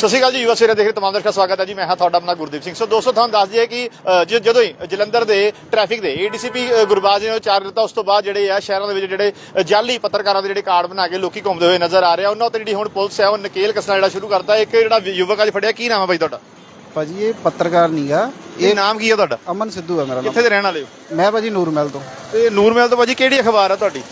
ਸਤਿ ਸ਼੍ਰੀ ਅਕਾਲ ਜੀ US area ਦੇਖ ਰਹੇ ਤਮਾਮ ਦਰਸ਼ਕਾਂ ਦਾ ਸਵਾਗਤ ਹੈ ਜੀ। ਮੈਂ ਹਾਂ ਤੁਹਾਡਾ ਆਪਣਾ ਗੁਰਦੀਪ ਸਿੰਘ। ਸੋ ਦੋਸਤੋ ਤੁਹਾਨੂੰ ਦੱਸ ਦਈਏ ਕਿ ਜ- ਜਦੋਂ ਹੀ ਜਲੰਧਰ ਦੇ ਟ੍ਰੈਫਿਕ ਦੇ ਏਡੀਸੀਪੀ ਗੁਰਬਾਜ ਨੇ ਉਹ ਚਾਰ ਦਿੱਤਾ ਉਸ ਤੋਂ ਬਾਅਦ ਜਿਹੜੇ ਆ ਸ਼ਹਿਰਾਂ ਦੇ ਵਿੱਚ ਜਿਹੜੇ ਅ, ਜਾਲੀ ਪੱਤਰਕਾਰਾਂ ਦੇ ਜਿਹੜੇ ਕਾਰਡ ਬਣਾ ਕੇ ਲੋਕੀ ਘੁੰਮਦੇ ਹੋਏ ਨਜ਼ਰ ਆ ਰਹੇ ਆ। ਉਹਨਾਂ ਉੱਤੇ ਜਿਹੜੀ ਹੁਣ ਪੁਲਿਸ ਹੈ ਉਹ ਨਕੇਲ ਕੱਸਣਾ ਜਿਹੜਾ ਸ਼ੁਰੂ ਕਰਤਾ। ਇੱਕ ਜਿਹੜਾ ਯੁਵਕ ਅੱਜ ਫੜਿਆ ਕੀ ਨਾਮ ਹੈ ਬਾਈ ਤੁਹਾਡਾ? ਭਾਜੀ ਇਹ ਪੱਤਰਕਾਰ ਨਹੀਂਗਾ ਇਹ ਨਾਮ ਕੀ ਹੈ ਤੁਹਾਡਾ? ਅਮਨ ਸਿੱਧੂ ਹੈ ਮੇਰਾ ਨਾਮ। ਕਿੱਥੇ ਦੇ ਰਹਿਣ ਵਾਲੇ ਹੋ? ਮੈਂ ਭਾਜੀ ਨੂਰਮਹਿਲ ਤੋਂ। ਤੇ ਨੂਰਮਹਿਲ ਤੋਂ ਭਾਜੀ ਕਿਹੜੀ ਅਖਬਾਰ ਹੈ ਤੁਹਾਡੀ?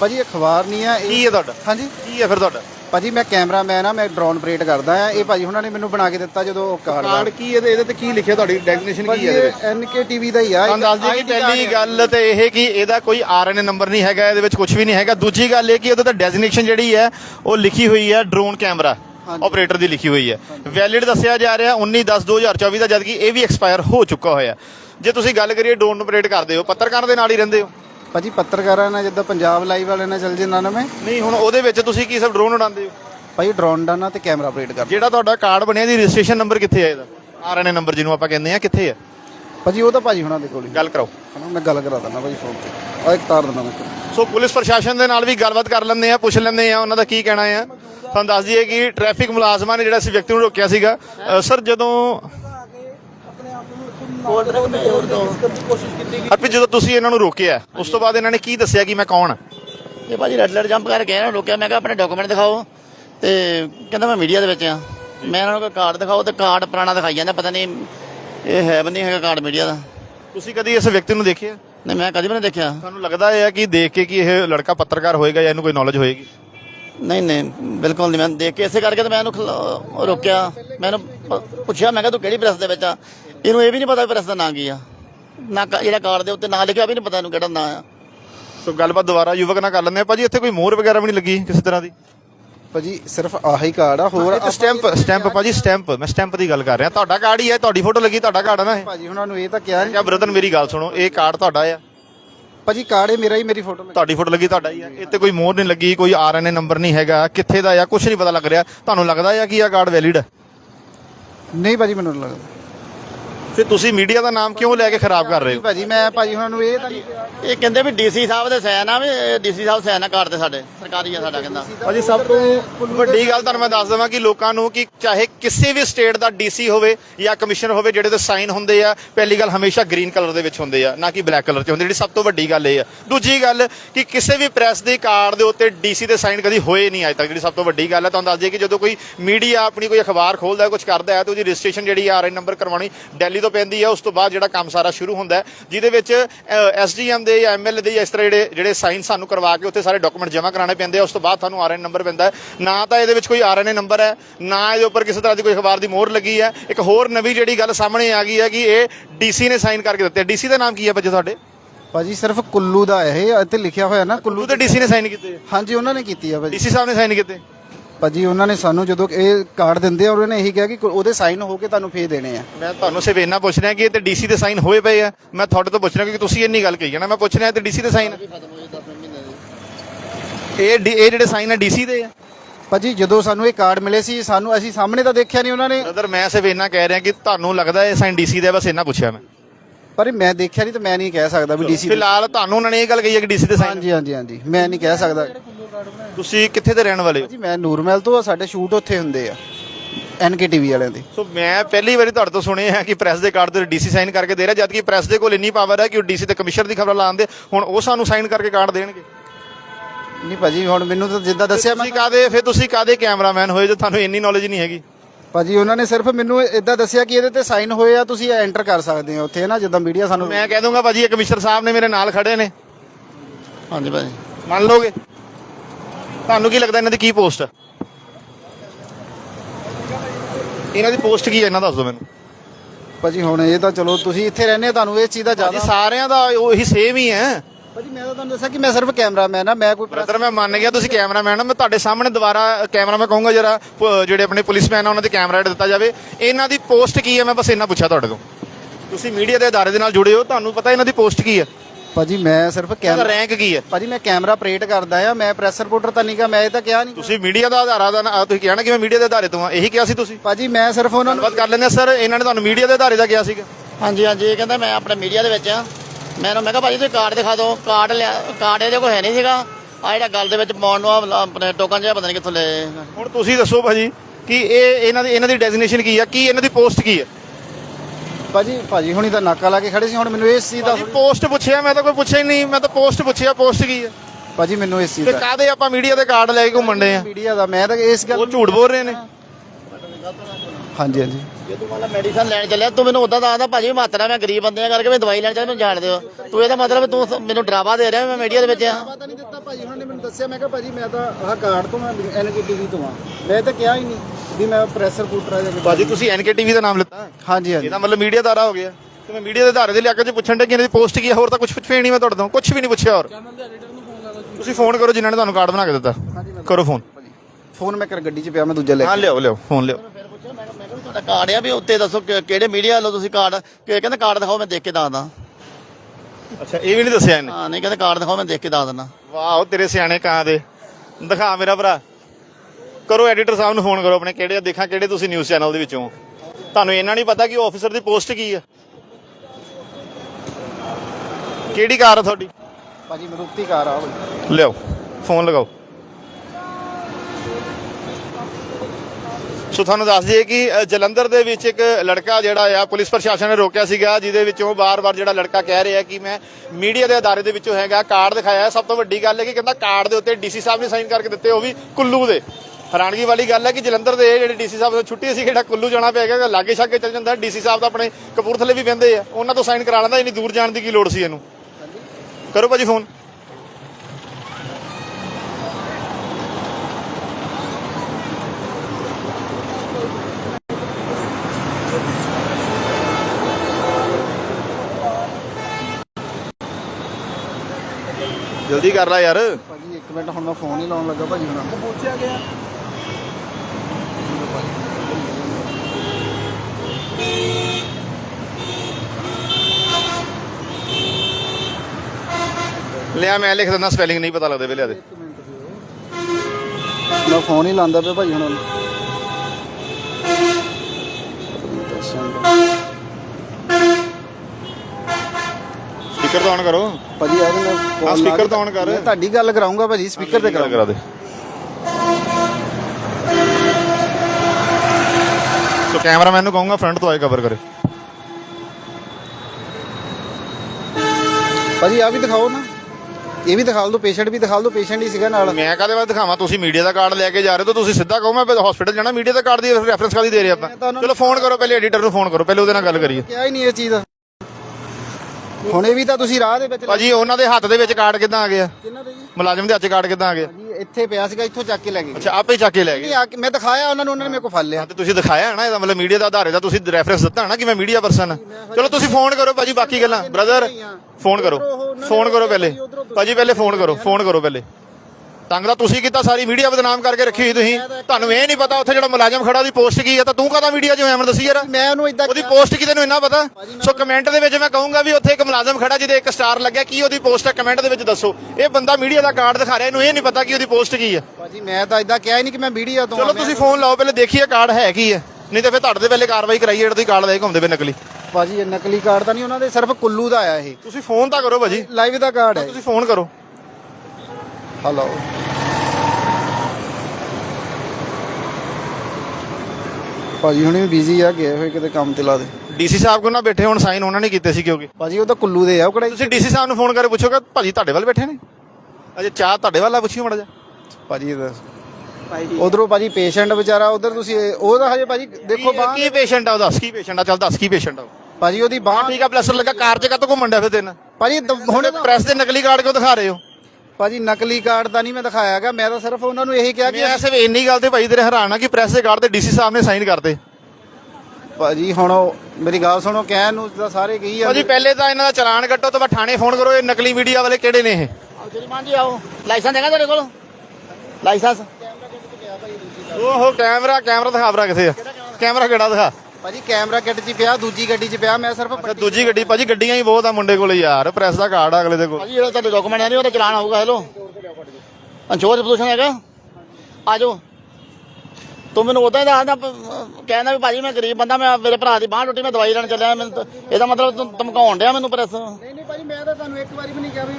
ਭਾਜੀ ਅਖਬਾਰ ਨਹੀਂ ਆ ਕੀ ਇਹ ਹੈ ਤੁਹਾਡਾ? ਹਾਂਜੀ। ਕੀ ਹੈ ਫਿਰ ਤੁਹਾਡਾ? ਭਾਜੀ ਮੈਂ ਕੈਮਰਾਮੈਨ ਆ ਮੈਂ ਡਰੋਨ ਆਪਰੇਟ ਕਰਦਾ ਆ। ਇਹ ਭਾਜੀ ਉਹਨਾਂ ਨੇ ਮੈਨੂੰ ਬਣਾ ਕੇ ਦਿੱਤਾ ਜਦੋਂ ਕਾਰਡ ਕਾਰਡ ਕੀ ਇਹਦੇ ਇਹਦੇ ਤੇ ਕੀ ਲਿਖਿਆ ਤੁਹਾਡੀ ਡੈਗਨੇਸ਼ਨ ਕੀ ਹੈ ਇਹਦੇ ਵਿੱਚ? ਐਨਕੇ ਟੀਵੀ ਦਾ ਹੀ ਆ। ਤੁਹਾਨੂੰ ਦੱਸ ਦਈਏ ਕਿ ਪਹਿਲੀ ਗੱਲ ਤੇ ਇਹ ਕਿ ਇਹਦਾ ਕੋਈ ਆਰਐਨਏ ਨੰਬਰ ਨਹੀਂ ਹੈਗਾ ਇਹਦੇ ਵਿੱਚ ਕੁਝ ਵੀ ਨਹੀਂ ਹੈਗਾ। ਦੂਜੀ ਗੱਲ ਇਹ ਕਿ ਉਹਦੇ ਤੇ ਡੈਜ਼ਿਗਨੇਸ਼ਨ ਜਿਹੜੀ ਹੈ ਉਹ ਲਿਖੀ ਹੋਈ ਹੈ ਡਰੋਨ ਕੈਮਰਾ ਆਪਰੇਟਰ ਦੀ ਲਿਖੀ ਹੋਈ ਹੈ। ਵੈਲਿਡ ਦੱਸਿਆ ਜਾ ਰਿਹਾ 19 10 2024 ਦਾ ਜਦਕਿ ਇਹ ਵੀ ਐਕਸਪਾਇਰ ਹੋ ਚੁੱਕਾ ਹੋਇਆ। ਜੇ ਤੁਸੀਂ ਗੱਲ ਕਰੀਏ ਡਰੋਨ ਆਪਰੇਟ ਕਰਦੇ ਹੋ ਪੱਤਰਕਾਰਾਂ ਦੇ ਨਾਲ ਹੀ ਰਹਿੰਦੇ ਹੋ। ਭਾਜੀ ਪੱਤਰਕਾਰਾਂ ਨਾਲ ਜਿੱਦਾਂ ਪੰਜਾਬ ਲਾਈਵ ਵਾਲੇ ਨਾਲ ਚੱਲ ਜਿੰਨਾ ਨਾ ਮੈਂ ਨਹੀਂ ਹੁਣ ਉਹਦੇ ਵਿੱਚ ਤੁਸੀਂ ਕੀ ਸਭ ਡਰੋਨ ਉਡਾਉਂਦੇ ਹੋ? ਭਾਜੀ ਡਰੋਨ ਦਾ ਨਾ ਤੇ ਕੈਮਰਾ ਆਪਰੇਟ ਕਰਦਾ। ਜਿਹੜਾ ਤੁਹਾਡਾ ਕਾਰਡ ਬਣਿਆ ਦੀ ਰਜਿਸਟ੍ਰੇਸ਼ਨ ਨੰਬਰ ਕਿੱਥੇ ਹੈ ਇਹਦਾ? ਆਰਐਨਏ ਨੰਬਰ ਜਿਹਨੂੰ ਆਪਾਂ ਕਹਿੰਦੇ ਆ ਕਿੱਥੇ ਹੈ ਭਾਜੀ ਉਹ ਤਾਂ ਭਾਜੀ ਹੁਣਾਂ ਦੇ ਕੋਲ ਹੀ। ਗੱਲ ਕਰਾਓ। ਹਨਾ, ਮੈਂ ਗੱਲ ਕਰਾ ਦਿੰਦਾ ਭਾਜੀ ਫੋਨ ਤੇ। ਆ ਇੱਕ ਤਾਰ ਦਿੰਦਾ ਮੈਂ ਸੋ ਪੁਲਿਸ ਪ੍ਰਸ਼ਾਸਨ ਦੇ ਨਾਲ ਵੀ ਗੱਲਬਾਤ ਕਰ ਲੈਂਦੇ ਆ ਪੁੱਛ ਲੈਂਦੇ ਆ ਉਹਨਾਂ ਦਾ ਕੀ ਕਹਿਣਾ ਆ। ਤੁਹਾਨੂੰ ਦੱਸ ਦਈਏ ਕਿ ਟ੍ਰੈਫਿਕ ਮੁਲਾਜ਼ਮਾਂ ਨੇ ਜਿਹੜਾ ਇਸ ਵਿਅਕਤੀ ਨੂੰ ਰੋਕਿਆ ਸੀਗਾ। ਸਰ ਜਦੋਂ ਅਰਪੀ ਜਦੋਂ ਤੁਸੀਂ ਇਹਨਾਂ ਨੂੰ ਰੋਕਿਆ ਉਸ ਤੋਂ ਬਾਅਦ ਇਹਨਾਂ ਨੇ ਕੀ ਦੱਸਿਆ ਕਿ ਮੈਂ ਕੌਣ ਆ ਇਹ ਭਾਜੀ ਰੈੱਡ ਲਾਈਟ ਜੰਪ ਕਰਕੇ ਇਹਨਾਂ ਨੂੰ ਰੋਕਿਆ। ਮੈਂ ਕਿਹਾ ਆਪਣੇ ਡਾਕੂਮੈਂਟ ਦਿਖਾਓ। ਤੇ ਕਹਿੰਦਾ ਮੈਂ ਮੀਡੀਆ ਦੇ ਵਿੱਚ ਆ ਮੈਂ ਇਹਨਾਂ ਨੂੰ ਕਿਹਾ ਕਾਰਡ ਦਿਖਾਓ ਤੇ ਕਾਰਡ ਪੁਰਾਣਾ ਦਿਖਾਈ ਜਾਂਦਾ। ਪਤਾ ਨਹੀਂ ਇਹ ਹੈ ਵੀ ਨਹੀਂ ਹੈਗਾ ਕਾਰਡ ਮੀਡੀਆ ਦਾ। ਤੁਸੀਂ ਕਦੀ ਇਸ ਵਿਅਕਤੀ ਨੂੰ ਦੇਖਿਆ? ਨਹੀਂ ਮੈਂ ਕਦੀ ਵੀ ਨਹੀਂ ਦੇਖਿਆ। ਤੁਹਾਨੂੰ ਲੱਗਦਾ ਹੈ ਕਿ ਦੇਖ ਕੇ ਕਿ ਇਹ ਲੜਕਾ ਪੱਤਰਕਾਰ ਹੋਏਗਾ ਜਾਂ ਇਹਨੂੰ ਕੋਈ ਨੌਲੇਜ ਹੋਏਗੀ? ਨਹੀਂ ਨਹੀਂ ਬਿਲਕੁਲ ਨਹੀਂ। ਮੈਂ ਦੇਖ ਕੇ ਇਸੇ ਕਰਕੇ ਤਾਂ ਮੈਂ ਇਹਨੂੰ ਰੋਕਿਆ। ਮੈਂ ਇਹਨੂੰ ਪੁੱਛਿਆ ਮੈਂ ਕਿਹਾ ਤੂੰ ਕਿਹੜੀ ਪ੍ਰੈਸ ਦੇ ਵਿੱਚ ਆ? ਇਹਨੂੰ ਇਹ ਵੀ ਨਹੀਂ ਪਤਾ ਪ੍ਰੈਸ ਦਾ ਨਾਂ ਕੀ ਆ। ਨਾ ਕਾ- ਜਿਹੜਾ ਕਾਰਡ ਦੇ ਉੱਤੇ ਨਾਂ ਲਿਖਿਆ ਵੀ ਨਹੀਂ ਪਤਾ ਇਹਨੂੰ ਕਿਹੜਾ ਨਾਂ ਆ। ਸੋ ਗੱਲਬਾਤ ਦੁਬਾਰਾ ਯੁਵਕ ਨਾਲ ਕਰ ਲੈਂਦੇ ਆ। ਭਾਜੀ ਇੱਥੇ ਕੋਈ ਮੋਹਰ ਵਗੈਰਾ ਵੀ ਨਹੀਂ ਲੱਗੀ ਕਿਸੇ ਤਰ੍ਹਾਂ ਦੀ? ਭਾਜੀ ਸਿਰਫ ਆਹੀ ਕਾਰਡ ਆ ਹੋਰ ਇਹ ਸਟੈਂਪ ਸਟੈਂਪ ਭਾਜੀ ਸਟੈਂਪ। ਮੈਂ ਸਟੈਂਪ ਦੀ ਗੱਲ ਕਰ ਰਿਹਾ। ਤੁਹਾਡਾ ਕਾਰਡ ਹੀ ਹੈ ਤੁਹਾਡੀ ਫੋਟੋ ਲੱਗੀ ਤੁਹਾਡਾ ਕਾਰਡ ਹੈ ਨਾ ਇਹ। ਭਾਜੀ ਉਹਨਾਂ ਨੂੰ ਇਹ ਤਾਂ ਕਿਹਾ ਨਹੀਂ ਕਿਆ ਬ੍ਰਦਰ ਮੇਰੀ ਗੱਲ ਸੁਣੋ ਇਹ ਕਾਰਡ ਤੁਹਾਡਾ ਆ। ਭਾਜੀ ਕਾਰਡ ਇਹ ਮੇਰਾ ਹੀ ਮੇਰੀ ਫੋਟੋ ਤੁਹਾਡੀ ਫੋਟੋ ਲੱਗੀ ਤੁਹਾਡਾ ਹੀ ਆ। ਇੱਥੇ ਕੋਈ ਮੋਹਰ ਨਹੀਂ ਲੱਗੀ ਕੋਈ ਆਰਐਨਏ ਨੰਬਰ ਨਹੀਂ ਹੈਗਾ। ਕਿੱਥੇ ਦਾ ਆ? ਕੁਝ ਨਹੀਂ ਪਤਾ ਲੱਗ ਰਿਹਾ। ਤੁਹਾਨੂੰ ਲੱਗਦਾ ਆ ਕਿ ਇਹ ਕਾਰਡ ਵੈਲਿਡ? ਹੈ ਨਹੀਂ ਭਾਜੀ ਮੈਨੂੰ ਨਹੀਂ ਲੱਗਦਾ। ਫਿਰ ਤੁਸੀਂ ਮੀਡੀਆ ਦਾ ਨਾਮ ਕਿਉਂ ਲੈ ਕੇ ਖਰਾਬ ਕਰ ਰਹੇ ਹੋ? ਭਾਜੀ ਮੈਂ ਭਾਜੀ ਉਹਨਾਂ ਨੂੰ ਇਹ ਤਾਂ ਨਹੀਂ ਕਿਹਾ ਇਹ ਕਹਿੰਦੇ ਵੀ ਡੀਸੀ ਸਾਹਿਬ ਦੇ ਸਾਈਨ ਆ ਵੀ ਡੀਸੀ ਸਾਹਿਬ ਸਾਈਨ ਆ ਕਾਰਡ ਤੇ ਸਾਡੇ ਸਰਕਾਰੀ ਆ ਸਾਡਾ ਕਹਿੰਦਾ। ਭਾਜੀ ਸਭ ਤੋਂ ਵੱਡੀ ਗੱਲ ਤੁਹਾਨੂੰ ਮੈਂ ਦੱਸ ਦੇਵਾਂ ਕਿ ਲੋਕਾਂ ਨੂੰ ਕਿ ਚਾਹੇ ਕਿਸੇ ਵੀ ਸਟੇਟ ਦਾ ਡੀਸੀ ਹੋਵੇ ਜਾਂ ਕਮਿਸ਼ਨਰ ਹੋਵੇ ਜਿਹੜੇ ਤੇ ਸਾਈਨ ਹੁੰਦੇ ਆ ਪਹਿਲੀ ਗੱਲ ਹਮੇਸ਼ਾ ਗ੍ਰੀਨ ਕਲਰ ਦੇ ਵਿੱਚ ਹੁੰਦੇ ਆ ਨਾ ਕਿ ਬਲੈਕ ਕਲਰ 'ਚ ਹੁੰਦੇ ਜਿਹੜੀ ਸਭ ਤੋਂ ਵੱਡੀ ਗੱਲ ਇਹ ਆ। ਦੂਜੀ ਗੱਲ ਕਿ ਕਿਸੇ ਵੀ ਪ੍ਰੈਸ ਦੇ ਕਾਰਡ ਦੇ ਉੱਤੇ ਡੀਸੀ ਦੇ ਸਾਈਨ ਕਦੀ ਹੋਏ ਨਹੀਂ ਅਜੇ ਤੱਕ ਜਿਹੜੀ ਸਭ ਤੋਂ ਵੱਡੀ ਗੱਲ ਹੈ ਤੁਹਾਨੂੰ ਦੱਸ ਦਈਏ ਕਿ ਜਦੋਂ ਕੋਈ ਮੀਡੀਆ ਆਪਣੀ ਕੋਈ ਅਖਬਾਰ ਖੋਲਦਾ ਹੈ ਕੁਝ ਕਰਦਾ ਹੈ ਤੇ ਉਹਦੀ ਰਜਿਸਟ੍ਰੇਸ਼ਨ ਜਿਹੜੀ ਆਰਐਨ ਨੰਬਰ ਕਰਵਾਉਣੀ ਦਿੱਲੀ ਤੋਂ ਪੈਂਦੀ ਹੈ ਉਸ ਤੋਂ ਬਾਅਦ ਜਿਹੜਾ ਕੰਮ ਸਾਰਾ ਸ਼ੁਰੂ ਹੁੰਦਾ ਹੈ ਜਿਹਦੇ ਵਿੱਚ ਐਸਡੀਐਮ ਦੇ ਜਾਂ ਐਮਐਲਏ ਦੇ ਜਾਂ ਇਸ ਤਰ੍ਹਾਂ ਜਿਹੜੇ ਜਿਹੜੇ ਸਾਈਨ ਸਾਨੂੰ ਕਰਵਾ ਕੇ ਉੱਥੇ ਸਾਰੇ ਡਾਕੂਮੈਂਟ ਜਮ੍ਹਾਂ ਕਰਾਉਣੇ ਪੈਂਦੇ ਆ ਉਸ ਤੋਂ ਬਾਅਦ ਤੁਹਾਨੂੰ ਆਰਐਨ ਨੰਬਰ ਪੈਂਦਾ ਹੈ। ਨਾ ਤਾਂ ਇਹਦੇ ਵਿੱਚ ਕੋਈ ਆਰਐਨਏ ਨੰਬਰ ਹੈ ਨਾ ਇਹਦੇ ਉੱਪਰ ਕਿਸੇ ਤਰ੍ਹਾਂ ਦੀ ਕੋਈ ਅਖਬਾਰ ਦੀ ਮੋਹਰ ਲੱਗੀ ਹੈ। ਇੱਕ ਹੋਰ ਨਵੀਂ ਜਿਹੜੀ ਗੱਲ ਸਾਹਮਣੇ ਆ ਗਈ ਹੈ ਕਿ ਇਹ ਡੀਸੀ ਨੇ ਸਾਈਨ ਕਰਕੇ ਦਿੱਤੇ। ਡੀਸੀ ਦਾ ਨਾਮ ਕੀ ਹੈ ਬੱਚੇ ਤੁਹਾਡੇ? ਭਾਜੀ ਸਿਰਫ ਕੁੱਲੂ ਦਾ ਇਹ ਇੱਥੇ ਲਿਖਿਆ ਹੋਇਆ ਨਾ ਕੁੱਲੂ ਕੁੱਲੂ ਤੇ ਡੀਸੀ ਨੇ ਸਾਈਨ ਕੀਤੇ। ਹਾਂਜੀ ਉਹਨਾਂ ਨੇ ਕੀਤੀ ਆ ਭਾਜੀ। ਡੀਸੀ ਸਾਹਿਬ ਨੇ ਸਾਈਨ ਕੀਤੇ। ਭਾਜੀ ਉਹਨਾਂ ਨੇ ਸਾਨੂੰ ਜਦੋਂ ਇਹ ਕਾਰਡ ਦਿੰਦੇ ਆ ਉਹਨਾਂ ਨੇ ਇਹੀ ਕਿਹਾ ਕਿ ਉਹਦੇ ਸਾਈਨ ਹੋ ਕੇ ਤੁਹਾਨੂੰ ਫੇਰ ਦੇਣੇ ਆ। ਮੈਂ ਤੁਹਾਨੂੰ ਸਿਰਫ ਇੰਨਾ ਪੁੱਛ ਰਿਹਾ ਕਿ ਇਹ ਤੇ ਡੀਸੀ ਦੇ ਸਾਈਨ ਹੋਏ ਪਏ ਆ। ਮੈਂ ਤੁਹਾਡੇ ਤੋਂ ਪੁੱਛ ਰਿਹਾ ਕਿ ਤੁਸੀਂ ਇੰਨੀ ਗੱਲ ਕਹੀ ਨਾ ਮੈਂ ਪੁੱਛ ਰਿਹਾ ਤੇ ਡੀਸੀ ਦੇ ਸਾਈਨ ਇਹ ਇਹ ਜਿਹੜੇ ਸਾਈਨ ਆ ਡੀਸੀ ਦੇ ਆ। ਭਾਜੀ ਜਦੋਂ ਸਾਨੂੰ ਇਹ ਕਾਰਡ ਮਿਲੇ ਸੀ ਸਾਨੂੰ ਅਸੀਂ ਸਾਹਮਣੇ ਤਾਂ ਦੇਖਿਆ ਨਹੀਂ ਉਹਨਾਂ ਨੇ। ਬ੍ਰਦਰ ਮੈਂ ਸਿਰਫ ਇੰਨਾ ਕਹਿ ਰਿਹਾ ਕਿ ਤੁਹਾਨੂੰ ਲੱਗਦਾ ਇਹ ਸਾਈਨ ਡੀਸੀ ਦੇ ਆ, ਬਸ ਇੰਨਾ ਪੁੱਛਿਆ ਮੈਂ। ਪਰ ਮੈਂ ਦੇਖਿਆ ਨਹੀਂ ਤਾਂ ਮੈਂ ਨਹੀਂ ਕਹਿ ਸਕਦਾ ਵੀ ਡੀਸੀ ਫਿਲਹਾਲ ਤੁਹਾਨੂੰ ਉਹਨਾਂ ਨੇ ਇਹ ਗੱਲ ਕਹੀ ਹੈ ਕਿ ਡੀਸੀ ਦੇ ਸਾਈਨ ਹਾਂਜੀ ਹਾਂਜੀ ਹਾਂਜੀ। ਮੈਂ ਨਹੀਂ ਕਹਿ ਸਕਦਾ। ਤੁਸੀਂ ਕਿੱਥੇ ਦੇ ਰਹਿਣ ਵਾਲੇ ਹੋ? ਭਾਜੀ ਮੈਂ ਨੂਰਮਹਿਲ ਤੋਂ ਆ, ਸਾਡੇ ਸ਼ੂਟ ਉੱਥੇ ਹੁੰਦੇ ਆ ਐਨਕੇ ਟੀਵੀ ਵਾਲਿਆਂ ਦੇ। ਸੋ ਮੈਂ ਪਹਿਲੀ ਵਾਰੀ ਤੁਹਾਡੇ ਤੋਂ ਸੁਣਿਆ ਹੈ ਕਿ ਪ੍ਰੈਸ ਦੇ ਕਾਰਡ ਤੇ ਡੀਸੀ ਸਾਈਨ ਕਰਕੇ ਦੇ ਰਿਹਾ ਜਦ ਕਿ ਪ੍ਰੈਸ ਦੇ ਕੋਲ ਇੰਨੀ ਪਾਵਰ ਹੈ ਕਿ ਉਹ ਡੀਸੀ ਤੇ ਕਮਿਸ਼ਨਰ ਦੀ ਖਬਰ ਲਾਉਂਦੇ ਹੁਣ ਉਹ ਸਾਨੂੰ ਸਾਈਨ ਕਰਕੇ ਕਾਰਡ ਦੇਣਗੇ। ਨਹੀਂ ਭਾਜੀ ਹੁਣ ਮੈਨੂੰ ਤਾਂ ਜਿੱਦਾਂ ਦੱਸਿਆ ਮੈਂ ਤੁਸੀਂ ਕਾਦੇ ਫਿਰ ਤੁਸੀਂ ਕਾਦੇ ਕੈਮਰਾਮੈਨ ਹੋਏ ਜੇ? ਤੁਹਾਨੂੰ ਇੰਨੀ ਨੌਲੇਜ ਨਹੀਂ ਹੈਗੀ। ਭਾਜੀ ਉਹਨਾਂ ਨੇ ਸਿਰਫ ਮੈਨੂੰ ਇਦਾਂ ਦੱਸਿਆ ਕਿ ਇਹਦੇ ਤੇ ਸਾਈਨ ਹੋਏ ਆ ਤੁਸੀਂ ਐਂਟਰ ਕਰ ਸਕਦੇ ਹੋ ਉੱਥੇ ਨਾ ਜਿੱਦਾਂ ਮੀਡੀਆ ਸਾਨੂੰ ਮੈਂ ਕਹਿ ਦੂੰਗਾ ਭਾਜੀ ਇਹ ਕਮਿਸ਼ਨਰ ਸਾਹਿਬ ਨੇ ਮੇਰੇ ਨਾਲ ਖੜੇ ਨੇ। ਹਾਂਜੀ ਭਾਜੀ। ਮੰਨ ਲਓਗੇ ਤੁਹਾਨੂੰ ਕੀ ਲੱਗਦਾ ਇਹਨਾਂ ਦੀ ਕੀ ਪੋਸਟ ਹੈ ਇਹਨਾਂ ਦੀ ਪੋਸਟ ਕੀ ਹੈ ਇਹਨਾਂ ਦੱਸ ਦਿਓ ਮੈਨੂੰ। ਭਾਜੀ ਹੁਣ ਇਹ ਤਾਂ ਚਲੋ ਤੁਸੀਂ ਇੱਥੇ ਰਹਿੰਦੇ ਹੋ ਤੁਹਾਨੂੰ ਇਸ ਚੀਜ਼ ਦਾ ਜ਼ਿਆਦਾ ਸਾਰਿਆਂ ਦਾ ਉਹੀ ਸੇਮ ਹੀ ਹੈ। ਭਾਜੀ ਮੈਂ ਤਾਂ ਤੁਹਾਨੂੰ ਦੱਸਿਆ ਕਿ ਮੈਂ ਸਿਰਫ ਕੈਮਰਾਮੈਨ ਆ ਮੈਂ ਕੋਈ ਬ੍ਰਦਰ ਮੈਂ ਮੰਨ ਗਿਆ ਤੁਸੀਂ ਕੈਮਰਾਮੈਨ ਹੋ ਮੈਂ ਤੁਹਾਡੇ ਸਾਹਮਣੇ ਦੁਬਾਰਾ ਕੈਮਰਾ ਮੈਂ ਕਹੂੰਗਾ ਜਰਾ ਜਿਹੜੇ ਆਪਣੇ ਪੁਲਿਸਮੈਨ ਆ ਉਹਨਾਂ ਦੇ ਕੈਮਰਾ ਦਿੱਤਾ ਜਾਵੇ। ਇਹਨਾਂ ਦੀ ਪੋਸਟ ਕੀ ਹੈ? ਮੈਂ ਬਸ ਇੰਨਾ ਪੁੱਛਿਆ ਤੁਹਾਡੇ ਤੋਂ। ਤੁਸੀਂ ਮੀਡੀਆ ਦੇ ਅਦਾਰੇ ਦੇ ਨਾਲ ਜੁੜੇ ਹੋ ਤੁਹਾਨੂੰ ਪਤਾ ਇਹਨਾਂ ਦੀ ਪੋਸਟ ਕੀ ਹੈ? ਭਾਜੀ ਮੈਂ ਸਿਰਫ ਇਹਦਾ ਕੈਮਰਾ ਰੈਂਕ ਕੀ ਹੈ? ਭਾਜੀ ਮੈਂ ਕੈਮਰਾ ਆਪਰੇਟ ਕਰਦਾ ਆ ਮੈਂ ਪ੍ਰੈਸ ਰਿਪੋਰਟਰ ਤਾਂ ਨਹੀਂਗਾ ਮੈਂ ਇਹ ਤਾਂ ਕਿਹਾ ਨਹੀਂ ਤੁਸੀਂ ਮੀਡੀਆ ਦਾ ਆਧਾਰਾ ਦਾ ਨਾ- ਤੁਸੀਂ ਕਿਹਾ ਨਾ ਕਿ ਮੈਂ ਮੀਡੀਆ ਦੇ ਆਧਾਰੇ ਤੋਂ ਆ ਇਹੀ ਕਿਹਾ ਸੀ ਤੁਸੀਂ? ਭਾਜੀ ਮੈਂ ਸਿਰਫ ਉਹਨਾਂ ਨੂੰ ਗੱਲਬਾਤ ਕਰ ਲੈਂਦੇ ਸਰ ਇਹਨਾਂ ਨੇ ਤੁਹਾਨੂੰ ਮੀਡੀਆ ਦੇ ਆਧਾਰੇ ਦਾ ਕਿਹਾ ਸੀਗਾ। ਹਾਂਜੀ ਹਾਂਜੀ ਇਹ ਕਹਿੰਦਾ ਮੈਂ ਆਪਣੇ ਮੀਡੀਆ ਦੇ ਵਿੱਚ ਆ। ਮੈਂ ਉਹਨੂੰ ਮੈਂ ਕਿਹਾ ਭਾਜੀ ਤੁਸੀਂ ਕਾਰਡ ਦਿਖਾ ਦਿਓ। ਕਾਰਡ ਲਿਆ ਕਾਰਡ ਇਹਦੇ ਕੋਲ ਹੈ ਨਹੀਂ ਸੀਗਾ। ਆ ਜਿਹੜਾ ਗੱਲ ਦੇ ਵਿੱਚ ਪਾਉਣ ਨੂੰ ਆਹ ਆਪਣੇ ਟੋਕਨ ਜਿਹਾ ਪਤਾ ਨਹੀਂ ਕਿੱਥੋਂ ਲਏ ਹੁਣ ਤੁਸੀਂ ਦੱਸੋ ਭਾਜੀ ਕਿ ਇਹ ਇਹਨਾਂ ਦੀ ਇਹਨਾਂ ਦੀ ਡੈਜ਼ਿਗਨੇਸ਼ਨ ਕੀ ਆ? ਕੀ ਇਹਨਾਂ ਦੀ ਪੋਸਟ ਕੀ ਹੈ? ਭਾਜੀ ਭਾਜੀ ਹੁਣੀ ਤਾਂ ਨਾਕਾ ਲਾ ਕੇ ਖੜੇ ਸੀ ਹੁਣ ਮੈਨੂੰ ਇਸ ਚੀਜ਼ ਦਾ ਪੋਸਟ ਪੁੱਛਿਆ ਮੈਂ ਤਾਂ ਕੋਈ ਪੁੱਛਿਆ ਹੀ ਨਹੀਂ ਮੈਂ ਤਾਂ ਪੋਸਟ ਪੁੱਛਿਆ ਪੋਸਟ ਕੀ ਹੈ? ਭਾਜੀ ਮੈਨੂੰ ਇਸ ਚੀਜ਼ ਤੇ ਦਾ ਕਾਦੇ ਆਪਾਂ ਮੀਡੀਆ ਦੇ ਕਾਰਡ ਲੈ ਕੇ ਘੁੰਮਣ ਦੇ ਆ? ਮੀਡੀਆ ਦਾ ਮੈਂ ਤਾਂ ਇਸ ਉਹ ਗੱਲ ਝੂਠ ਬੋਲ ਰਹੇ ਨੇ। ਹਾਂਜੀ ਹਾਂਜੀ। ਜੇ ਤੂੰ ਮਤਲਬ ਮੈਡੀਸਨ ਲੈਣ ਚੱਲਿਆ ਤੂੰ ਮੈਨੂੰ ਉਦਾਂ ਦਾ ਆਦਾ ਭਾਜੀ ਮਾਤਰਾ ਮੈਂ ਗਰੀਬ ਬੰਦਿਆਂ ਕਰਕੇ ਮੈਂ ਦਵਾਈ ਲੈਣ ਚੱਲਿਆ ਮੈਨੂੰ ਜਾਣ ਦਿਓ। ਤੂੰ ਇਹਦਾ ਮਤਲਬ ਤੂੰ ਸ- ਮੈਨੂੰ ਡਰਾਵਾ ਦੇ ਰਿਹਾ ਮੈਂ ਮੀਡੀਆ ਦੇ ਵਿੱਚ। ਆ ਪਤਾ ਨਹੀਂ ਦਿੱਤਾ ਭਾਜੀ ਉਹਨਾਂ ਨੇ ਮੈਨੂੰ ਦੱਸਿਆ ਮੈਂ ਕਿਹਾ ਭਾਜੀ ਮੈਂ ਤਾਂ ਆਹ ਕਾਰਡ ਤੋਂ ਮੈਂ ਐਨਕੇਟੀਵੀ ਤੋਂ ਆ। ਮੈਂ ਤਾਂ ਕਿਹਾ ਹੀ ਨਹੀਂ ਵੀ ਮੈਂ ਪ੍ਰੈਸ਼ਰ ਕੁੱਟਰ ਆ ਜਾਂ ਕੁਛ। ਬਾਜੀ ਤੁਸੀਂ ਐਨਕੇਟੀਵੀ ਦਾ ਨਾਮ ਲਿੱਤਾ? ਹਾਂਜੀ ਹਾਂਜੀ। ਇਹਦਾ ਮਤਲਬ ਮੀਡੀਆ ਦਾਰਾ ਹੋ ਗਿਆ। ਤੇ ਮੈਂ ਮੀਡੀਆ ਦੇ ਆਧਾਰੇ ਦੇ ਲਿਆ ਕੇ ਪੁੱਛਣ ਦੇ ਕਿ ਇਹਨਾਂ ਦੀ ਪੋਸਟ ਕੀ ਹੈ ਹੋਰ ਤਾਂ ਕੁਝ ਪੁੱਛਿਆ ਹੀ ਨਹੀਂ ਮੈਂ ਤੁਹਾਡੇ ਤੋਂ ਕੁਝ ਵੀ ਨਹੀਂ ਪੁੱਛਿਆ ਹੋਰ। ਤੁਸੀਂ ਫੋਨ ਕਰੋ ਜਿਨ੍ਹਾਂ ਨੇ ਤੁਹਾਨੂੰ ਕਾਰਡ ਬਣਾ ਕੇ ਦਿੱਤਾ। ਕਰੋ ਫੋਨ ਫੋਨ ਮੈਂ ਕਰ ਗੱਡੀ 'ਚ ਪਿਆ ਮੈਂ ਦੂਜਾ ਲੈ ਹਾਂ ਲਿਆਓ ਲਿਆਓ ਫੋਨ ਲਿਆਓ ਫਿਰ ਪੁੱਛਿਆ ਮੈਂ ਮੈਂ ਕਿਹਾ ਤੁਹਾਡਾ ਕਾਰਡ ਆ ਵੀ ਉੱਤੇ ਦੱਸੋ ਕਿ- ਕਿਹੜੇ ਮੀਡੀਆ ਵੱਲੋਂ ਤੁਸੀਂ ਕਾਰਡ ਕਿ ਕਹਿੰਦੇ ਕਾਰਡ ਦਿਖਾਓ ਮੈਂ ਦੇਖ ਕੇ ਦੱਸਦਾ। ਅੱਛਾ ਇਹ ਵੀ ਨਹੀਂ ਦੱਸਿਆ ਇਹਨੇ? ਹਾਂ ਨਹੀਂ ਕਹਿੰਦੇ ਕਾਰਡ ਦਿਖਾਓ ਮੈਂ ਦੇਖ ਕੇ ਦੱਸ ਦਿੰਦਾ। ਵਾਹ ਤੇਰੇ ਸਿਆਣੇ ਕਾਂ ਦੇ। ਦਿਖਾ ਮੇਰਾ ਭਰਾ। ਕਰੋ ਐਡੀਟਰ ਸਾਹਿਬ ਨੂੰ ਫੋਨ ਕਰੋ ਆਪਣੇ ਕਿਹੜੇ ਆ, ਦੇਖਾਂ ਕਿਹੜੇ ਤੁਸੀਂ ਨਿਊਜ਼ ਚੈਨਲ ਦੇ ਵਿੱਚੋਂ। ਤੁਹਾਨੂੰ ਇਹਨਾਂ ਨਹੀਂ ਪਤਾ ਕਿ ਆਫੀਸਰ ਦੀ ਪੋਸਟ ਕੀ ਹੈ ਕਿਹੜੀ ਕਾਰ ਆ ਤੁਹਾਡੀ? ਭਾਜੀ ਮਰੂਤੀ ਕਾਰ ਆ ਲਿਆਓ ਫੋਨ ਲਗਾਓ। ਸੋ ਤੁਹਾਨੂੰ ਦੱਸ ਦਈਏ ਕਿ ਜਲੰਧਰ ਦੇ ਵਿੱਚ ਇੱਕ ਲੜਕਾ ਜਿਹੜਾ ਆ, ਪੁਲਿਸ ਪ੍ਰਸ਼ਾਸਨ ਨੇ ਰੋਕਿਆ ਸੀਗਾ, ਜਿਹਦੇ ਵਿੱਚੋਂ ਬਾਰ-ਬਾਰ ਜਿਹੜਾ ਲੜਕਾ ਕਹਿ ਰਿਹਾ ਕਿ ਮੈਂ ਮੀਡੀਆ ਦੇ ਅਦਾਰੇ ਦੇ ਵਿੱਚੋਂ ਹੈਗਾ, ਕਾਰਡ ਦਿਖਾਇਆ ਸਭ ਤੋਂ ਵੱਡੀ ਗੱਲ ਹੈ ਕਿ ਕਹਿੰਦਾ ਕਾਰਡ ਦੇ ਉੱਤੇ ਡੀਸੀ ਸਾਹਿਬ ਨੇ ਸਾਈਨ ਕਰਕੇ ਦਿੱਤੇ, ਉਹ ਵੀ ਕੁੱਲੂ ਦੇ। ਹੈਰਾਨਗੀ ਵਾਲੀ ਗੱਲ ਹੈ ਕਿ ਜਲੰਧਰ ਦੇ ਜਿਹੜੇ ਡੀਸੀ ਸਾਹਿਬ ਨੂੰ ਛੁੱਟੀ ਸੀ ਜਿਹੜਾ ਕੁੱਲੂ ਜਾਣਾ ਪਿਆ ਗਿਆ ਲਾਗੇ ਛਾਗੇ ਚੱਲ ਜਾਂਦਾ, ਡੀਸੀ ਸਾਹਿਬ ਤਾਂ ਆਪਣੇ ਕਪੂਰਥਲੇ ਵੀ ਬੰਦੇ ਆ। ਉਹਨਾਂ ਤੋਂ ਸਾਈਨ ਕਰਾ ਲੈਂਦਾ, ਇੰਨੀ ਦੂਰ ਜਾਣ ਦੀ ਕੀ ਲੋੜ ਸੀ ਇਹਨੂੰ? ਕਰੋ ਭਾਜੀ ਫੋਨ। ਜਲਦੀ ਕਰ ਲੈ ਯਾਰ। ਭਾਜੀ ਇੱਕ ਮਿੰਟ ਹੁਣ ਮੈਂ ਫੋਨ ਹੀ ਲਾਉਣ ਲੱਗਾ ਭਾਜੀ ਹੁਣ। ਪੁੱਛਿਆ ਗਿਆ। ਲਿਆ ਮੈਂ ਲਿਖ ਦਿੰਦਾ ਸਪੈਲਿੰਗ ਨਹੀਂ ਪਤਾ ਲੱਗਦੇ ਵੇਲੇ ਦੇ। ਮੈਂ ਫੋਨ ਹੀ ਲਾਉਂਦਾ ਪਿਆ ਭਾਜੀ ਹੁਣ। ਸਪੀਕਰ ਤਾਂ ਔਨ ਕਰੋ। ਭਾਜੀ ਆ ਮੈਂ ਹਾਂ, speaker ਤਾਂ on ਕਰ। ਮੈਂ ਤੁਹਾਡੀ ਗੱਲ ਕਰਾਉਂਗਾ ਭਾਜੀ ਸਪੀਕਰ ਤੇ ਕਰਾਉਂਗਾ ਕਰਾ ਦੇ। ਸੋ ਕੈਮਰਾਮੈਨ ਨੂੰ ਕਹੂੰਗਾ ਫਰੰਟ ਤੋਂ ਆਏ ਕਵਰ ਕਰੇ। ਭਾਜੀ ਆ ਵੀ ਦਿਖਾਓ ਨਾ। ਇਹ ਵੀ ਦਿਖਾ ਦਿਓ ਪੇਸ਼ੈਂਟ ਵੀ ਦਿਖਾ ਦਿਓ ਪੇਸ਼ੈਂਟ ਹੀ ਸੀਗਾ ਨਾਲ। ਮੈਂ ਕਾਦੇ ਬਾਅਦ ਦਿਖਾਵਾਂ? ਤੁਸੀਂ ਮੀਡੀਆ ਦਾ ਕਾਰਡ ਲੈ ਕੇ ਜਾ ਰਹੇ ਹੋ ਤਾਂ ਤੁਸੀਂ ਸਿੱਧਾ ਕਹੋ ਮੈਂ ਹਸਪੀਟਲ ਜਾਣਾ ਮੀਡੀਆ ਦਾ ਕਾਰਡ ਦੀ ਰੈਫਰੈਂਸ ਕਾਦੀ ਦੇ ਰਹੇ ਆਪਾਂ? ਮੈਂ ਚਲੋ ਫੋਨ ਕਰੋ ਪਹਿਲੇ ਐਡੀਟਰ ਨੂੰ ਫੋਨ ਕਰੋ ਪਹਿਲੇ ਉਹਦੇ ਨਾਲ ਗੱਲ ਕਰੀਏ। ਕਿਹਾ ਹੀ ਨਹੀਂ ਇਹ ਚੀਜ਼ ਹੁਣ ਵੀ ਤਾਂ ਤੁਸੀਂ ਰਾਹ ਦੇ ਵਿੱਚ ਭਾਜੀ ਉਹਨਾਂ ਦੇ ਹੱਥ ਦੇ ਵਿੱਚ ਕਾਰਡ ਕਿੱਦਾਂ ਆ ਗਿਆ? ਕਿੰਨਾ ਦੇ ਜੀ? ਮੁਲਾਜ਼ਮ ਦੇ ਹੱਥ 'ਚ ਕਾਰਡ ਕਿੱਦਾਂ ਆ ਗਿਆ? ਭਾਜੀ ਇੱਥੇ ਪਿਆ ਸੀਗਾ ਇੱਥੋਂ ਚੱਕ ਕੇ ਲੈ ਗਏ। ਅੱਛਾ ਆਪੇ ਚੱਕ ਕੇ ਲੈ ਗਏ। ਨਹੀਂ ਆ ਕੇ ਮੈਂ ਦਿਖਾਇਆ ਉਹਨਾਂ ਨੂੰ ਉਹਨਾਂ ਨੇ ਮੇਰੇ ਕੋਲ ਫੜ ਲਿਆ। ਹਾਂ ਤੇ ਤੁਸੀਂ ਦਿਖਾਇਆ ਹੈ ਨਾ ਇਹਦਾ ਮਤਲਬ ਮੀਡੀਆ ਦਾ ਆਧਾਰੇ ਦਾ ਤੁਸੀਂ ਰੈਫਰੈਂਸ ਦਿੱਤਾ ਹੈ ਨਾ ਕਿ ਮੈਂ ਮੀਡੀਆ ਪਰਸਨ ਹਾਂ। ਚਲੋ ਤੁਸੀਂ ਫੋਨ ਕਰੋ ਭਾਜੀ ਬਾਕੀ ਗੱਲਾਂ। ਬ੍ਰਦਰ ਫੋਨ ਕਰੋ। ਫੋਨ ਕਰੋ ਪਹਿਲੇ। ਭਾਜੀ ਪਹਿਲੇ ਫੋਨ ਕਰੋ ਫੋਨ ਕਰੋ ਪਹਿਲੇ। ਤੰਗ ਤਾਂ ਤੁਸੀਂ ਕੀਤਾ ਸਾਰੀ ਮੀਡੀਆ ਬਦਨਾਮ ਕਰਕੇ ਰੱਖੀ ਹੋਈ ਤੁਸੀਂ। ਤੁਹਾਨੂੰ ਇਹ ਨਹੀਂ ਪਤਾ ਉੱਥੇ ਜਿਹੜਾ ਮੁਲਾਜ਼ਮ ਖੜਾ ਉਹਦੀ ਪੋਸਟ ਕੀ ਹੈ। ਤਾਂ ਤੂੰ ਕਾਹਦਾ ਮੀਡੀਆ 'ਚ ਦੱਸੀ ਯਾਰ। ਮੈਂ ਉਹਨੂੰ ਇਦਾਂ ਉਹਦੀ ਪੋਸਟ ਕੀ ਤੈਨੂੰ ਇੰਨਾ ਪਤਾ? ਸੋ ਕਮੈਂਟ ਦੇ ਵਿੱਚ ਮੈਂ ਕਹੂੰਗਾ ਵੀ ਉੱਥੇ ਇੱਕ ਮੁਲਾਜ਼ਮ ਖੜਾ ਜਿਹਦੇ ਇੱਕ ਸਟਾਰ ਲੱਗਿਆ ਕੀ ਉਹਦੀ ਪੋਸਟ ਹੈ? ਕਮੈਂਟ ਦੇ ਵਿੱਚ ਦੱਸੋ। ਇਹ ਬੰਦਾ ਮੀਡੀਆ ਦਾ ਕਾਰਡ ਦਿਖਾ ਰਿਹਾ ਇਹਨੂੰ ਇਹ ਨਹੀਂ ਪਤਾ ਕਿ ਉਹਦੀ ਪੋਸਟ ਕੀ ਹੈ। ਭਾਜੀ ਮੈਂ ਤਾਂ ਇਦਾਂ ਕਿਹਾ ਹੀ ਨਹੀਂ ਕਿ ਮੈਂ ਵੀਡੀਓ ਤੋਂ ਚਲੋ ਤੁਸੀਂ ਫੋਨ ਲਾਓ ਪਹਿਲੇ ਦੇਖੀਏ ਕਾਰਡ ਹੈ ਕੀ ਹੈ। ਨਹੀਂ ਤਾਂ ਫਿਰ ਤੁਹਾਡੇ ਤੇ ਪਹਿਲੇ ਕਾਰਵਾਈ ਕਰਾਈਏ ਜਿਹੜਾ ਤੁਸੀਂ ਕਾਰਡ ਲੈ ਕੇ ਘੁੰਮਦੇ ਪਏ ਨਕਲੀ। ਭਾਜੀ ਇਹ ਨਕਲੀ ਕਾਰਡ ਤਾਂ ਨਹੀਂ ਉਹਨਾਂ ਦੇ ਸਿਰਫ ਕੁੱਲੂ ਦਾ ਆਇਆ ਇਹ। ਤੁਸੀਂ ਫੋਨ ਤਾਂ ਕਰੋ ਭਾਜੀ। ਲਾਈਵ ਦਾ ਕਾਰਡ ਹੈ ਤੁਸੀਂ ਫੋਨ ਕਰੋ। ਹਲੋ ਭਾਜੀ ਹੁਣੇ ਵੀ ਬਿਜ਼ੀ ਆ ਗਏ ਹੋਏ ਕਿਤੇ ਕੰਮ ਤੇ ਲਾ ਦੇ। ਡੀਸੀ ਸਾਹਿਬ ਕੋਲ ਨਾ ਬੈਠੇ ਹੁਣ ਸਾਈਨ ਉਹਨਾਂ ਨੇ ਕੀਤੇ ਸੀ ਕਿਉਂਕਿ। ਭਾਜੀ ਉਹ ਤਾਂ ਕੁੱਲੂ ਦੇ ਆ ਉਹ ਕਿਹੜਾ ਤੁਸੀਂ ਡੀਸੀ ਸਾਹਿਬ ਨੂੰ ਫੋਨ ਕਰਕੇ ਪੁੱਛੋਗੇ ਭਾਜੀ ਤੁਹਾਡੇ ਵੱਲ ਬੈਠੇ ਨੇ? ਅਜੇ ਚਾਹ ਤੁਹਾਡੇ ਵੱਲ ਆ ਪੁੱਛਿਓ ਮੜਾ ਜਾ ਭਾਜੀ ਉਧਰੋਂ ਭਾਜੀ ਪੇਸ਼ੈਂਟ ਵਿਚਾਰਾ ਉਧਰ ਤੁਸੀਂ ਉਹ ਤਾਂ ਹਜੇ ਭਾਜੀ ਦੇਖੋ ਬਾਹ ਕੀ ਪੇਸ਼ੈਂਟ ਆ ਉਹ ਦੱਸ ਕੀ ਪੇਸ਼ੈਂਟ ਆ ਚੱਲ ਦੱਸ ਕੀ ਪੇਸ਼ੈਂਟ ਆ? ਭਾਜੀ ਉਹਦੀ ਬਾਹ ਠੀਕ ਆ ਪਲਸਟਰ ਲੱਗਾ ਕਾਰ 'ਚ ਕਾਤੋਂ ਘੁੰਮਣ ਡਿਆ ਫਿਰ ਤੈਨੂੰ ਭਾਜੀ ਹੁਣੇ ਪ੍ਰੈਸ ਦੇ ਨਕਲੀ ਕਾਰਡ ਕਿਉਂ ਦਿਖਾ ਰਹੇ ਹੋ? ਭਾਜੀ ਨਕਲੀ ਕਾਰਡ ਤਾਂ ਨਹੀਂ ਮੈਂ ਦਿਖਾਇਆਗਾ ਮੈਂ ਤਾਂ ਸਿਰਫ ਉਹਨਾਂ ਨੂੰ ਇਹੀ ਕਿਹਾ ਕਿ ਮੈਂ ਸਿਰਫ ਇੰਨੀ ਗੱਲ ਤੇ ਭਾਈ ਤੇਰੇ ਹੈਰਾਨ ਆ ਕਿ ਪ੍ਰੈਸ ਦੇ ਕਾਰਡ ਤੇ ਡੀਸੀ ਸਾਹਿਬ ਨੇ ਸਾਈਨ ਕਰਤੇ ਭਾਜੀ ਹੁਣ ਉਹ- ਮੇਰੀ ਗੱਲ ਸੁਣੋ ਕਹਿਣ ਨੂੰ ਤਾਂ ਸਾਰੇ ਕਹੀ ਭਾਜੀ ਜਾਂਦੇ ਪਹਿਲੇ ਤਾਂ ਇਹਨਾਂ ਦਾ ਚਲਾਨ ਕੱਟੋ ਤੇ ਥਾਣੇ ਫੋਨ ਕਰੋ ਇਹ ਨਕਲੀ ਮੀਡੀਆ ਵਾਲੇ ਕਿਹੜੇ ਨੇ ਇਹ? ਆਓ ਜਲੀਮਾਨ ਜੀ ਆਓ। ਲਾਇਸੈਂਸ ਹੈਗਾ ਤੁਹਾਡੇ ਕੋਲ? ਲਾਇਸੈਂਸ ਓਹੋ ਕੈਮਰਾ ਕੈਮਰਾ ਦਿਖਾ ਭਰਾ ਕਿੱਥੇ ਆ? ਕੈਮਰਾ ਕਿਹੜਾ ਦਿਖਾ? ਭਾਜੀ ਕੈਮਰਾ ਕਿੱਟ 'ਚ ਪਿਆ ਦੂਜੀ ਗੱਡੀ 'ਚ ਪਿਆ ਮੈਂ ਸਿਰਫ ਅੱਛਾ ਦੂਜੀ ਗੱਡੀ ਭਾਜੀ ਗੱਡੀਆਂ ਹੀ ਬਹੁਤ ਆ ਮੁੰਡੇ ਕੋਲ ਯਾਰ ਪ੍ਰੈਸ ਦਾ ਕਾਰਡ ਆ ਅਗਲੇ ਦੇ ਕੋਲ। ਭਾਜੀ ਜਿਹੜਾ ਤੁਹਾਡੇ ਡਾਕੂਮੈਂਟ ਹੈ ਨਹੀਂ ਉਹਦਾ ਚਲਾਨ ਆਊਗਾ ਹੈਲੋ। ਅੰਸ਼ੋਰ ਪ੍ਰਦੂਸ਼ਣ ਹੈਗਾ। ਆ ਜਾਓ। ਤੂੰ ਮੈਨੂੰ ਉਦਾਂ ਹੀ ਦੱਸਦਾ ਕਹਿੰਦਾ ਵੀ ਭਾਜੀ ਮੈਂ ਗਰੀਬ ਬੰਦਾ ਮੈਂ ਮੇਰੇ ਭਰਾ ਦੀ ਬਾਂਹ ਟੁੱਟੀ ਮੈਂ ਦਵਾਈ ਲੈਣ ਚੱਲਿਆ ਮੈਨੂੰ ਤਾਂ- ਇਹਦਾ ਮਤਲਬ ਤੂੰ ਧਮਕਾਉਣ ਡਿਆ ਮੈਨੂੰ ਪ੍ਰੈਸ ਨਹੀਂ ਨਹੀਂ ਭਾਜੀ ਮੈਂ ਤਾਂ ਤੁਹਾਨੂੰ ਇੱਕ ਵਾਰੀ ਵੀ ਨਹੀਂ ਕਿਹਾ ਵੀ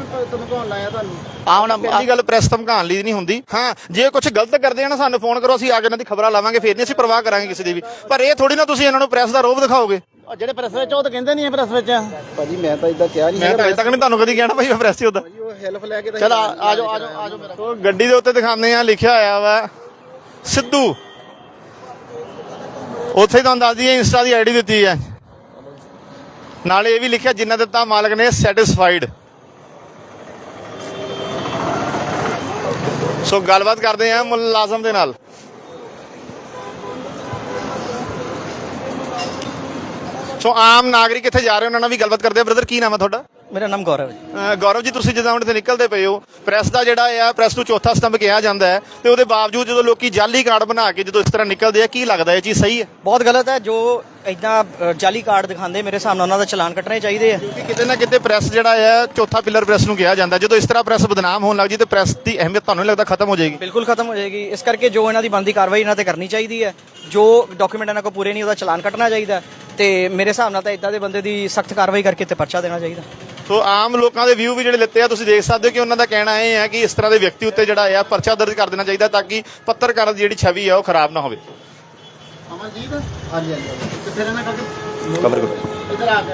ਕੌਣ ਲਾਇਆ ਤੁਹਾਨੂੰ। ਆ ਹੁਣ ਪਹਿਲੀ ਗੱਲ ਪ੍ਰੈਸ ਧਮਕਾਉਣ ਲਈ ਨਹੀਂ ਹੁੰਦੀ। ਹਾਂ ਜੇ ਕੁਝ ਗਲਤ ਕਰਦੇ ਆ ਨਾ ਸਾਨੂੰ ਫੋਨ ਕਰੋ ਅਸੀਂ ਆ ਕੇ ਇਹਨਾਂ ਦੀ ਖਬਰਾਂ ਲਾਵਾਂਗੇ ਫਿਰ ਨਹੀਂ ਅਸੀਂ ਪਰਵਾਹ ਕਰਾਂਗੇ ਕਿਸੇ ਦੀ ਵੀ। ਪਰ ਇਹ ਥੋੜੀ ਨਾ ਤੁਸੀਂ ਇਹਨਾਂ ਨੂੰ ਪ੍ਰੈਸ ਦਾ ਰੋਬ ਦਿਖਾਓਗੇ। ਜਿਹੜੇ ਪ੍ਰੈਸ ਵਿੱਚ ਉਹ ਤਾਂ ਕਹਿੰਦੇ ਨਹੀਂ ਪ੍ਰੈਸ ਵਿੱਚ। ਭਾਜੀ ਮੈਂ ਤਾਂ ਇਦਾਂ ਕਿਹਾ ਨਹੀਂ ਮੈਂ ਤਾਂ ਅਜੇ ਤੱਕ ਨਹੀਂ ਤੁਹਾਨੂੰ ਕਦੀ ਕਹਿਣਾ ਭਾਈ ਮੈਂ ਪ੍ਰੈਸ ਹੀ ਹੁੰਦਾ ਭਾਜੀ ਉਹ ਹੈਲਪ ਲੈ ਕੇ ਤਾਂ ਚਲ ਆ ਜਾਓ ਆ ਜਾਓ ਆ ਜਾਓ ਮੇਰਾ। ਗੱਡੀ ਦੇ ਉੱਤੇ ਦਿਖਾਉਂਦੇ ਆ ਲਿਖਿਆ ਹੋਇਆ ਵਾ ਸਿੱਧੂ। ਉੱਥੇ ਤੁਹਾਨੂੰ ਦੱਸ ਦਈਏ, ਇੰਸਟਾ ਦੀ ਆਈਡੀ ਦਿੱਤੀ ਹੈ। ਨਾਲੇ ਇਹ ਵੀ ਲਿਖਿਆ, ਜਿੰਨਾ ਦਿੱਤਾ ਮਾਲਕ ਨੇ ਸੈਟੀਸਫਾਈਡ ਸੋ ਗੱਲਬਾਤ ਕਰਦੇ ਆ ਮੁਲਾਜ਼ਮ ਦੇ ਨਾਲ। ਸੋ ਆਮ ਨਾਗਰਿਕ ਇੱਥੇ ਜਾ ਰਹੇ ਉਹਨਾਂ ਨਾਲ ਵੀ ਗੱਲਬਾਤ ਕਰਦੇ ਆ ਬ੍ਰਦਰ, ਕੀ ਨਾਮ ਹੈ ਤੁਹਾਡਾ? ਮੇਰਾ ਨਾਮ ਗੌਰਵ ਹੈ ਜੀ। ਅਹ ਗੌਰਵ ਜੀ ਤੁਸੀਂ ਜਦੋਂ ਇੱਥੇ ਨਿਕਲਦੇ ਪਏ ਹੋ ਪ੍ਰੈਸ ਦਾ ਜਿਹੜਾ ਆ ਪ੍ਰੈਸ ਨੂੰ ਚੌਥਾ ਸਤੰਭ ਕਿਹਾ ਜਾਂਦਾ ਹੈ ਤੇ ਉਹਦੇ ਬਾਵਜੂਦ ਜਦੋਂ ਲੋਕੀ ਜਾਲੀ ਕਾਰਡ ਬਣਾ ਕੇ ਜਦੋਂ ਇਸ ਤਰ੍ਹਾਂ ਨਿਕਲਦੇ ਆ ਕੀ ਲੱਗਦਾ ਇਹ ਚੀਜ਼ ਸਹੀ ਹੈ? ਬਹੁਤ ਗਲਤ ਹੈ ਜੋ ਇਦਾਂ ਜਾਲੀ ਕਾਰਡ ਦਿਖਾਉਂਦੇ ਮੇਰੇ ਸਾਹਮਣੇ ਉਹਨਾਂ ਦਾ ਚਲਾਨ ਕੱਟਣੇ ਚਾਹੀਦੇ ਆ। ਕਿਉਂਕਿ ਕਿਤੇ ਨਾ ਕਿਤੇ ਪ੍ਰੈਸ ਜਿਹੜਾ ਆ ਚੌਥਾ ਪਿਲਰ ਪ੍ਰੈਸ ਨੂੰ ਕਿਹਾ ਜਾਂਦਾ ਜਦੋਂ ਇਸ ਤਰ੍ਹਾਂ ਪ੍ਰੈਸ ਬਦਨਾਮ ਹੋਣ ਲੱਗ ਜੀ ਤੇ ਪ੍ਰੈਸ ਦੀ ਅਹਿਮੀਅਤ ਤੁਹਾਨੂੰ ਨਹੀਂ ਲੱਗਦਾ ਖਤਮ ਹੋ ਜਾਏਗੀ? ਬਿਲਕੁਲ ਖਤਮ ਹੋ ਜਾਏਗੀ। ਇਸ ਕਰਕੇ ਜੋ ਇਹਨਾਂ ਦੀ ਬੰਦੀ ਕਾਰਵਾਈ ਇਹਨਾਂ ਤੇ ਕਰਨੀ ਚਾਹੀਦੀ ਹੈ। ਜੋ ਡਾਕੂਮੈਂਟ ਇਹਨਾਂ ਕੋਲ ਪੂਰੇ ਨਹੀਂ ਉਹਦਾ ਚਲਾਨ ਕੱਟਣਾ ਚਾਹੀਦਾ ਤੇ ਮੇਰੇ ਹਿਸਾਬ ਨਾਲ ਤਾਂ ਇਦਾਂ ਦੇ ਬੰਦੇ ਦੀ ਸਖਤ ਕਾਰਵਾਈ ਕਰਕੇ ਤੇ ਪਰਚਾ ਦੇਣਾ ਚਾਹੀਦਾ। ਸੋ ਆਮ ਲੋਕਾਂ ਦੇ ਵਿਊ ਵੀ ਜਿਹੜੇ ਲਿੱਤੇ ਆ ਤੁਸੀਂ ਦੇਖ ਸਕਦੇ ਹੋ ਕਿ ਉਹਨਾਂ ਦਾ ਕਹਿਣਾ ਇਹ ਹੈ ਕਿ ਇਸ ਤਰ੍ਹਾਂ ਦੇ ਵਿਅਕਤੀ ਉੱਤੇ ਜਿਹੜਾ ਆ ਪਰਚਾ ਦਰਜ ਕਰ ਦੇਣਾ ਚਾਹੀਦਾ ਤਾਂ ਕਿ ਪੱਤਰਕਾਰਾਂ ਦੀ ਜਿਹੜੀ ਛਵੀ ਆ ਉਹ ਖਰਾਬ ਨਾ ਹੋਵੇ। ਅਮਨਜੀਤ? ਹਾਂਜੀ ਹਾਂਜੀ ਕਿੱਥੇ ਰਹਿਣਾ ਕਰਕੇ ਕਬਰ ਇੱਧਰ ਆ ਕੇ।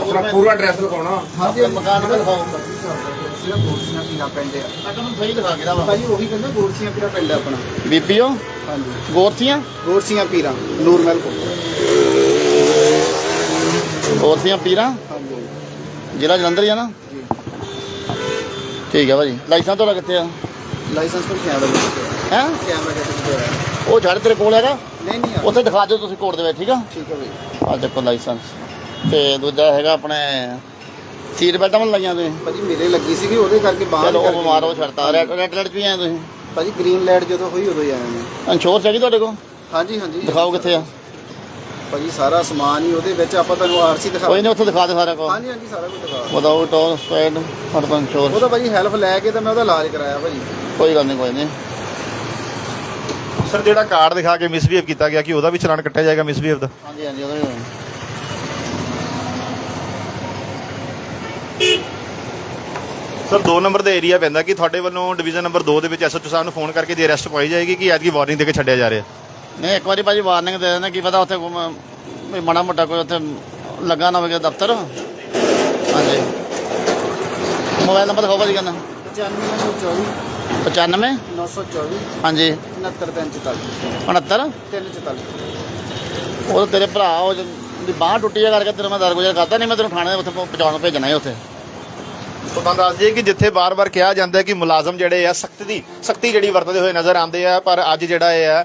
ਆਪਣਾ ਪੂਰਾ ਐਡਰੈਸ ਲਿਖਾਉਣਾ। ਹਾਂਜੀ ਮਕਾਨ ਨੂੰ ਦਿਖਾਓ ਗੋਰਸੀਆਂ ਗੋਰਸੀਆਂ ਪੀਣਾ ਪਿੰਡ ਆ। ਤੱਕ ਨੂੰ ਸਹੀ ਦਿਖਾ ਕੇ ਦਾ ਵਾ ਭਾਜੀ ਉਹੀ ਕਹਿੰਦਾ ਗੋਰਸੀਆਂ ਪੀਰਾ ਪਿੰਡ ਆ ਆਪਣਾ। ਬੀਬੀਓ? ਹਾਂਜੀ। ਗੋਰਸੀਆਂ ਗੋਰਸੀਆਂ ਪੀਰਾ ਨੂਰਮਹਿਲ ਕੋਲ। ਗੋਰਸੀਆਂ ਪੀਰਾਂ? ਜ਼ਿਲ੍ਹਾ ਜਲੰਧਰ ਹੀ ਆ ਨਾ? ਜੀ। ਠੀਕ ਹੈ ਭਾਜੀ। ਲਾਇਸੈਂਸ ਤੁਹਾਡਾ ਕਿੱਥੇ ਆ? ਲਾਇਸੈਂਸ ਪਰ ਕੈਮਰਾ ਹੈ? ਕੈਮਰਾ ਕਿੱਥੇ ਹੈ ਉਹ ਛੱਡ ਤੇਰੇ ਕੋਲ ਹੈਗਾ? ਨਹੀਂ ਨਹੀਂ ਉੱਥੇ ਦਿਖਾ ਦਿਓ ਤੁਸੀਂ ਕੋਰਟ ਦੇ ਵਿੱਚ ਠੀਕ ਆ? ਠੀਕ ਹੈ ਭਾਈ। ਆ ਦੇਖੋ ਲਾਇਸੈਂਸ। ਤੇ ਦੂਜਾ ਹੈਗਾ ਆਪਣੇ ਸੀਟ ਬੈਲਟਾਂ ਮਨ ਲਾਈਆਂ ਤੁਸੀਂ? ਭਾਜੀ ਮੇਰੇ ਲੱਗੀ ਸੀਗੀ ਉਹਦੇ ਕਰਕੇ ਬਾਹਰ ਚਲੋ ਉਹ ਬਿਮਾਰ ਹੋ ਛੱਡਤਾ। ਰੈਡ ਰੈਡ ਲਾਈਟ ਵੀ ਆਏ ਤੁਸੀਂ? ਭਾਜੀ ਗ੍ਰੀਨ ਲਾਈਟ ਜਦੋਂ ਹੋਈ ਉਦੋਂ ਹੀ ਆਇਆ ਮੈਂ ਇੰਸ਼ੋਰ ਹੈਗੀ ਤੁਹਾਡੇ ਕੋਲ? ਹਾਂਜੀ ਹਾਂਜੀ। ਦਿਖਾਓ ਕਿੱਥੇ ਆ? ਭਾਜੀ ਸਾਰਾ ਸਮਾਨ ਹੀ ਉਹਦੇ ਵਿੱਚ ਆਪਾਂ ਤੁਹਾਨੂੰ ਆਰਸੀ ਦਿਖਾ ਕੋਈ ਨਹੀਂ ਉੱਥੇ ਦਿਖਾ ਦੇ ਸਾਰਾ ਕੋਲ ਹਾਂਜੀ ਹਾਂਜੀ ਸਾਰਾ ਕੁਝ ਦਿਖਾ ਵਿਦਾਊਟ ਆਲ ਸਪੈਡ ਹਰਬਨ ਇੰਸ਼ੋਰ ਉਹਦਾ ਭਾਜੀ ਹੈਲਪ ਲੈ ਕੇ ਤਾਂ ਮੈਂ ਉਹਦਾ ਇਲਾਜ ਕਰਾਇਆ ਭਾਜੀ। ਕੋਈ ਗੱਲ ਨਹੀਂ ਕੋਈ ਨਹੀਂ ਸਰ ਜਿਹੜਾ ਕਾਰਡ ਦਿਖਾ ਕੇ ਮਿਸਬੀਹੇਵ ਕੀਤਾ ਗਿਆ ਕਿ ਉਹਦਾ ਵੀ ਚਲਾਨ ਕੱਟਿਆ ਜਾਏਗਾ ਮਿਸਬੀਹੇਵ ਦਾ? ਹਾਂਜੀ ਹਾਂਜੀ ਉਹਦਾ ਵੀ ਸਰ 2 ਨੰਬਰ ਦਾ ਏਰੀਆ ਪੈਂਦਾ ਕਿ ਤੁਹਾਡੇ ਵੱਲੋਂ ਡਿਵੀਜ਼ਨ ਨੰਬਰ 2 ਦੇ ਵਿੱਚ ਐਸਐਚਓ ਸਾਹਿਬ ਨੂੰ ਫੋਨ ਕਰਕੇ ਦੀ ਅਰੈਸਟ ਪਾਈ ਜਾਏਗੀ ਕਿ ਅੱਜ ਦੀ ਵਾਰਨਿੰਗ ਦੇ ਕੇ ਛੱਡਿਆ ਜਾ ਰਿਹਾ? ਨਹੀਂ ਇੱਕ ਵਾਰੀ ਭਾਜੀ ਵਾਰਨਿੰਗ ਦੇ ਦੇਣਾ ਕੀ ਪਤਾ ਉੱਥੇ ਕੋਈ ਮ- ਵੀ ਮਾੜਾ ਮੋਟਾ ਕੋਈ ਉੱਥੇ ਲੱਗਾ ਨਾ ਹੋਵੇ ਦਫ਼ਤਰ। ਹਾਂਜੀ। ਮੋਬਾਈਲ ਨੰਬਰ ਦਿਖਾਓ ਭਾਜੀ ਕਹਿੰਦਾ। 9524 95 924 ਹਾਂਜੀ। 6944 69 344 ਉਹ ਤਾਂ ਤੇਰੇ ਭਰਾ ਉਹ ਦੀ ਬਾਹ ਟੁੱਟੀ ਆ ਕਰਕੇ ਤੇਰੇ ਮੈਂ ਦਰਗੁਜ਼ਰ ਕਰਦਾ ਨਹੀਂ ਮੈਂ ਤੈਨੂੰ ਥਾਣੇ ਉੱਥੇ ਪਹੁੰਚਾਉਣ ਭੇਜਣਾ ਹੈ ਉੱਥੇ। ਸੋ ਤੁਹਾਨੂੰ ਦੱਸ ਦਈਏ ਕਿ ਜਿੱਥੇ ਬਾਰ-ਬਾਰ ਕਿਹਾ ਜਾਂਦਾ ਹੈ ਕਿ ਮੁਲਾਜ਼ਮ ਜਿਹੜੇ ਆ, ਸਖਤ ਦੀ, ਸਖਤੀ ਜਿਹੜੀ ਵਰਤਦੇ ਹੋਏ ਨਜ਼ਰ ਆਉਂਦੇ ਆ, ਪਰ ਅੱਜ ਜਿਹੜਾ ਇਹ ਆ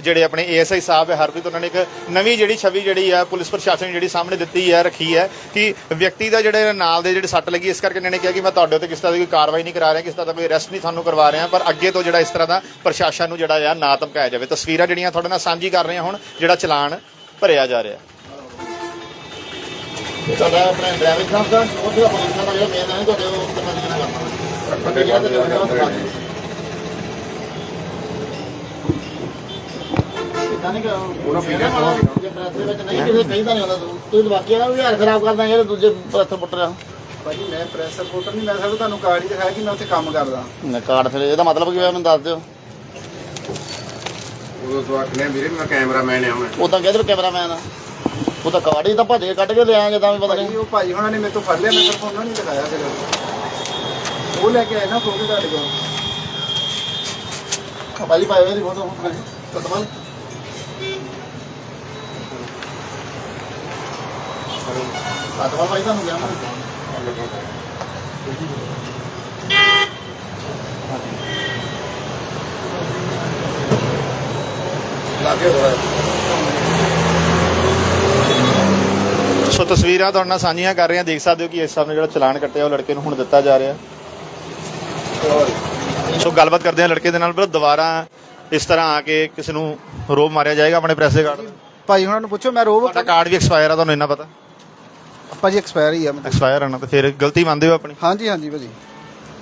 ਜਿਹੜੇ ਆਪਣੇ ਏਐਸਆਈ ਸਾਹਿਬ ਹੈ, ਹਰਪ੍ਰੀਤ, ਉਹਨਾਂ ਨੇ ਇੱਕ ਨਵੀਂ ਜਿਹੜੀ ਛਵੀ ਜਿਹੜੀ ਆ, ਪੁਲਿਸ ਪ੍ਰਸ਼ਾਸਨ ਜਿਹੜੀ ਸਾਹਮਣੇ ਦਿੱਤੀ ਹੈ ਰੱਖੀ ਹੈ ਕਿ ਵਿਅਕਤੀ ਦਾ ਜਿਹੜੇ ਨਾਲ ਦੇ ਜਿਹੜੇ ਸੱਟ ਲੱਗੀ, ਇਸ ਕਰਕੇ ਇਹਨਾਂ ਨੇ ਕਿਹਾ ਕਿ ਮੈਂ ਤੁਹਾਡੇ ਉੱਤੇ ਕਿਸ ਤਰ੍ਹਾਂ ਦੀ ਕੋਈ ਕਾਰਵਾਈ ਨਹੀਂ ਕਰਾ ਰਿਹਾ, ਕਿਸ ਤਰ੍ਹਾਂ ਦਾ ਕੋਈ ਅਰੈਸਟ ਨਹੀਂ ਤੁਹਾਨੂੰ ਕਰਵਾ ਰਿਹਾ, ਪਰ ਅੱਗੇ ਤੋਂ ਜਿਹੜਾ ਇਸ ਤਰ੍ਹਾਂ ਦਾ ਪ੍ਰਸ਼ਾਸਨ ਨੂੰ ਜਿਹੜਾ ਆ, ਨਾ ਧਮਕਾਇਆ ਜਾਵੇ। ਤਸਵੀਰਾਂ ਜਿਹੜੀਆਂ ਤੁਹਾਡੇ ਨਾਲ ਸਾਂਝੀ ਕਰ ਰਹੇ ਹਾਂ ਹੁਣ, ਜਿਹੜਾ ਚਲਾਨ ਭਰਿਆ ਜਾ ਰਿਹਾ। ਤੁਹਾਡਾ ਆਪਣੇ ਡਰਾਈਵਿੰਗ ਸਾਹਿਬ ਦਾ ਉਹ ਜਿਹੜਾ ਪੁਲਿਸ ਦਾ ਜਿਹੜਾ ਮੇਨ ਹੈ ਤੁਹਾਡੇ ਉਹ ਤੇ ਮੈਂ ਨਹੀਂ ਕਰਦਾ ਅੱਗੇ ਜਿਹੜਾ ਤੇ ਉਹ ਦਿਖਾ ਦਿਓ। ਏਦਾਂ ਨਹੀਂ ਕਿ ਉਹਨਾਂ ਫੀਡਰ ਮਾਰਾ ਜੇ ਪ੍ਰੈਸ ਦੇ ਵਿੱਚ ਨਹੀਂ ਕਿਸੇ ਕਹਿੰਦਾ ਨਹੀਂ ਹੁੰਦਾ ਤੂੰ ਤੂੰ ਬਾਕੀ ਦਾ ਵੀ ਹੱਥ ਖਰਾਬ ਕਰਦਾ ਜਿਹੜੇ ਦੂਜੇ ਪ੍ਰੈਸ ਪੁੱਟ ਰਿਹਾ ਭਾਜੀ ਮੈਂ ਪ੍ਰੈਸ ਰਿਪੋਰਟਰ ਨਹੀਂ ਮੈਂ ਸਿਰਫ ਤੁਹਾਨੂੰ ਕਾਰਡ ਹੀ ਦਿਖਾਇਆ ਕਿ ਮੈਂ ਉੱਥੇ ਕੰਮ ਕਰਦਾ। ਨਾ ਕਾਰਡ ਫਿਰ ਇਹਦਾ ਮਤਲਬ ਕੀ ਹੋਇਆ ਮੈਨੂੰ ਦੱਸ ਦਿਓ। ਉਦੋਂ ਤੋਂ ਆਖਨੇ ਵੀਰੇ ਮੈਂ ਕੈਮਰਾਮੈਨ ਆ ਮੈਂ ਉਹ ਤਾਂ ਕਹਿੰਦੇ ਕੈਮਰਾਮੈਨ ਆ। ਉਹ ਤਾਂ ਕਾਰਡ ਹੀ ਤਾਂ ਭੱਜ ਕੇ ਕੱਢ ਕੇ ਲਿਆ ਜਦਾਂ ਵੀ ਪਤਾ ਭਾਜੀ ਨਹੀਂ ਉਹ ਭਾਜੀ ਉਹਨਾਂ ਨੇ ਮੇਰੇ ਤੋਂ ਫੜ ਲਿਆ, ਮੈਂ ਸਿਰਫ ਉਹਨਾਂ ਨੂੰ ਦਿਖਾਇਆ ਫਿਰ ਉਹ ਲੈ ਕੇ ਆਏ ਨਾ ਫੋਟੋ ਤੁਹਾਡੇ ਕੋਲ ਪਹਿਲੀ ਪਾਈ ਹੋਈ ਫੋਟੋ ਤਤਮਲ ਤਤਮਲ ਭਾਈ, ਤੁਹਾਨੂੰ ਗਿਆ ਮੈਂ। ਲਾਗੇ ਹੋਇਆ ਸੋ ਤਸਵੀਰਾਂ ਤੁਹਾਡੇ ਨਾਲ ਸਾਂਝੀਆਂ ਕਰ ਰਹੇ ਹਾਂ। ਦੇਖ ਸਕਦੇ ਹੋ ਕਿ ਇਸ ਸਾਹਮਣੇ ਜਿਹੜਾ ਚਲਾਨ ਕੱਟਿਆ ਉਹ ਲੜਕੇ ਨੂੰ ਹੁਣ ਦਿੱਤਾ ਜਾ ਰਿਹਾ। ਸੋ ਗੱਲਬਾਤ ਕਰਦੇ ਹਾਂ ਲੜਕੇ ਦੇ ਨਾਲ। ਪਰ ਦੁਬਾਰਾ ਇਸ ਤਰ੍ਹਾਂ ਆ ਕੇ ਕਿਸੇ ਨੂੰ ਰੋਬ ਮਾਰਿਆ ਜਾਏਗਾ ਆਪਣੇ ਪ੍ਰੈਸ ਦੇ ਕਾਰਡ ਭਾਜੀ ਉਹਨਾਂ ਨੂੰ ਪੁੱਛੋ ਮੈਂ ਰੋਬ ਤੁਹਾਡਾ ਕਾਰਡ ਵੀ ਐਕਸਪਾਇਰ ਆ ਤੁਹਾਨੂੰ ਇੰਨਾ ਪਤਾ? ਭਾਜੀ ਐਕਸਪਾਇਰ ਹੀ ਆ ਮਤਲਬ। ਐਕਸਪਾਇਰ ਆਣਾ ਤਾਂ ਫਿਰ ਗਲਤੀ ਮੰਨਦੇ ਹੋ ਆਪਣੀ? ਹਾਂਜੀ ਹਾਂਜੀ ਭਾਜੀ।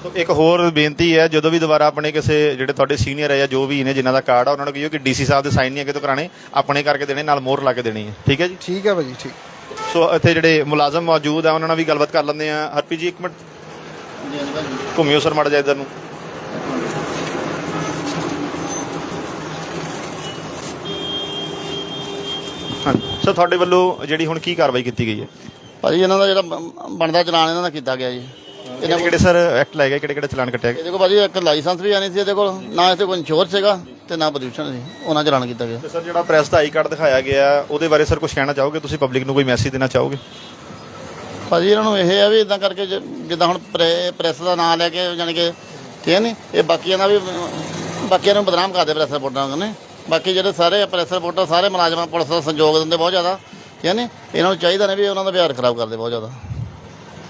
ਸੋ ਇੱਕ ਹੋਰ ਬੇਨਤੀ ਹੈ ਜਦੋਂ ਵੀ ਦੁਬਾਰਾ ਆਪਣੇ ਕਿਸੇ ਜਿਹੜੇ ਤੁਹਾਡੇ ਸੀਨੀਅਰ ਹੈ ਜਾਂ ਜੋ ਵੀ ਨੇ ਜਿਨ੍ਹਾਂ ਦਾ ਕਾਰਡ ਆ ਉਹਨਾਂ ਨੂੰ ਕਹੀਓ ਕਿ ਡੀਸੀ ਸਾਹਿਬ ਦੇ ਸਾਈਨ ਨਹੀਂ ਅੱਗੇ ਤੋਂ ਕਰਾਣੇ ਆਪਣੇ ਕਰਕੇ ਦੇਣੇ ਨਾਲ ਮੋਹਰ ਲਾ ਕੇ ਦੇਣੀ ਹੈ। ਠੀਕ ਹੈ ਜੀ? ਠੀਕ ਹੈ ਭਾਜੀ ਠੀਕ। ਸੋ ਇੱਥੇ ਜਿਹੜੇ ਮੁਲਾਜ਼ਮ ਮੌਜੂਦ ਆ ਉਹਨਾਂ ਨਾਲ ਵੀ ਗੱਲਬਾਤ ਕਰ ਲੈਂਦੇ ਆ। ਹਰਪੀ ਜੀ ਇੱਕ ਮਿੰਟ। ਘੁੰਮਿਓ ਸਰ ਮੜ ਜਾ ਇੱਧਰ ਨੂੰ। ਹਾਂ ਸਰ ਤੁਹਾਡੇ ਵੱਲੋਂ ਜਿਹੜੀ ਹੁਣ ਕੀ ਕਾਰਵਾਈ ਕੀਤੀ ਗਈ ਹੈ? ਭਾਜੀ ਇਹਨਾਂ ਦਾ ਜਿਹੜਾ ਬਣਦਾ ਚਲਾਨ ਇਹਨਾਂ ਦਾ ਕੀਤਾ ਗਿਆ ਜੀ। ਕਿਹੜੇ ਕਿਹੜੇ ਸਰ ਐਕਟ ਲਾਏ ਗਏ ਕਿਹੜੇ ਕਿਹੜੇ ਚਲਾਨ ਕੱਟਿਆ ਗਿਆ? ਕੋਲ ਭਾਜੀ ਇੱਕ ਲਾਇਸੈਂਸ ਵੀ ਆਣੀ ਸੀ ਇਹਦੇ ਕੋਲ ਨਾ ਇਹਦੇ ਕੋਈ ਇੰਸ਼ੋਰ ਸੀਗਾ ਤੇ ਨਾ ਪ੍ਰਦੂਸ਼ਣ ਸੀ ਉਹਨਾਂ ਚਲਾਨ ਕੀਤਾ ਗਿਆ। ਤੇ ਸਰ ਜਿਹੜਾ ਪ੍ਰੈਸ ਦਾ ਆਈ ਕਾਰਡ ਦਿਖਾਇਆ ਗਿਆ ਉਹਦੇ ਬਾਰੇ ਸਰ ਕੁਝ ਕਹਿਣਾ ਚਾਹੋਗੇ? ਤੁਸੀਂ ਪਬਲਿਕ ਨੂੰ ਕੋਈ ਮੈਸੇਜ ਦੇਣਾ ਚਾਹੋਗੇ? ਭਾਜੀ ਇਹਨਾਂ ਨੂੰ ਇਹ ਆ ਵੀ ਇਦਾਂ ਕਰਕੇ ਜ- ਜਿੱਦਾਂ ਹੁਣ ਪ੍ਰੈਸ ਦਾ ਨਾਮ ਲੈ ਕੇ ਯਾਨੀ ਕਿ ਠੀਕ ਹੈ ਨੀ? ਇਹ ਬਾਕੀਆਂ ਦਾ ਵੀ ਬਾਕੀਆਂ ਨੂੰ ਬਦਨਾਮ ਕਰਦੇ ਪ੍ਰੈਸ ਰਿਪੋਰਟਰਾਂ ਨੇ ਬਾਕੀ ਜਿਹੜੇ ਸਾਰੇ ਪ੍ਰੈਸ ਰਿਪੋਰਟਰ ਸਾਰੇ ਮੁਲਾਜ਼ਮਾਂ ਪੁਲਿਸ ਦਾ ਸੰਯੋਗ ਦਿੰਦੇ ਬਹੁਤ ਜ਼ਿਆਦਾ ਠੀਕ ਹੈ ਨੀ? ਇਹਨਾਂ ਨੂੰ ਚਾਹੀਦਾ ਨੇ ਵੀ ਉਹਨਾਂ ਦਾ ਵਿਹਾਰ ਖਰਾਬ ਕਰਦੇ ਬਹੁਤ ਜ਼ਿਆਦਾ।